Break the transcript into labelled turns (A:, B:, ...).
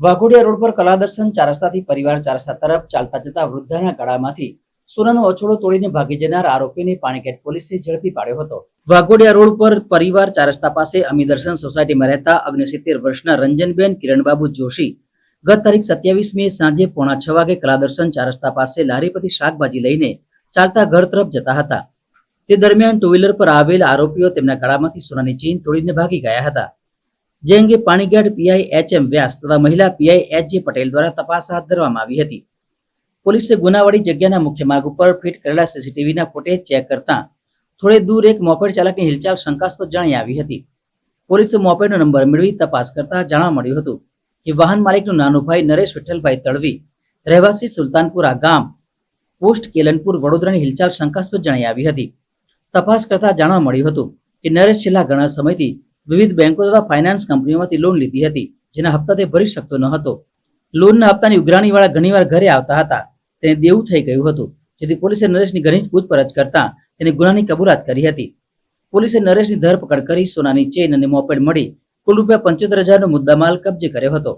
A: Waghodia road પર કલાદર્શન ચાર રસ્તાથી પરિવાર ચાર તરફ ચાલતા જતા વૃદ્ધાના ગળામાંથી સોનાનો અછોડો તોડીને ભાગી જનાર આરોપીને પાણીકેટ પોલીસે ઝડપી પાડ્યો હતો. વાઘોડિયા રોડ પર પરિવાર ચાર રસ્તા પાસે અમી દર્શન સોસાયટીમાં રહેતા અગ્નિસિત્તેર વર્ષના રંજનબેન કિરણબાબુ જોશી ગત તારીખ સત્યાવીસ મે સાંજે પોણા છ વાગે કલાદર્શન ચાર રસ્તા પાસે લારીપતિ શાકભાજી લઈને ચાલતા ઘર તરફ જતા હતા. તે દરમિયાન ટુ વ્હીલર પર આવેલ આરોપીઓ તેમના ગળામાંથી સોનાની ચીન તોડીને ભાગી ગયા હતા. જે અંગે Panigadh PI H M Vyas તથા મહિલા પીઆઈ એચ જે પટેલ દ્વારા તપાસ હાથ ધરવામાં આવી હતી. પોલીસે ગુનાવાળી જગ્યાના મુખ્ય માર્ગ ઉપર ફિટ કરેલા સીસીટીવીના ફૂટેજ ચેક કરતા થોડે દૂર એક મોપેડ ચાલકની હિલચાલ શંકાસ્પદ જણાઈ આવી હતી. પોલીસે મોપેડનો નંબર મેળવી તપાસ કરતા જાણવા મળ્યું હતું કે વાહન માલિકનું નાનું ભાઈ નરેશ વિઠ્ઠલભાઈ તળવી, રહેવાસી સુલતાનપુરા ગામ, પોસ્ટ કેલનપુર વડોદરાની હિલચાલ શંકાસ્પદ જણાઈ આવી હતી. તપાસ કરતા જાણવા મળ્યું હતું કે નરેશ છેલ્લા ઘણા સમયથી વિવિધ બેંકો તથા ફાઇનાન્સ કંપનીઓમાંથી લોન લીધી હતી, જેના હપ્તા તે ભરી શકતો ન હતો. લોનના હપ્તાની ઉઘરાણીવાળા ઘણીવાર ઘરે આવતા હતા. તેને દેવું થઈ ગયું હતું, જેથી પોલીસે નરેશની ઘણી પૂછપરછ કરતા તેને ગુનાની કબૂલાત કરી હતી. પોલીસે નરેશની ધરપકડ કરી સોનાની ચેઇન અને મોપેડ મળી કુલ રૂપિયા પંચોતેર હજારનો મુદ્દામાલ કબજે કર્યો હતો.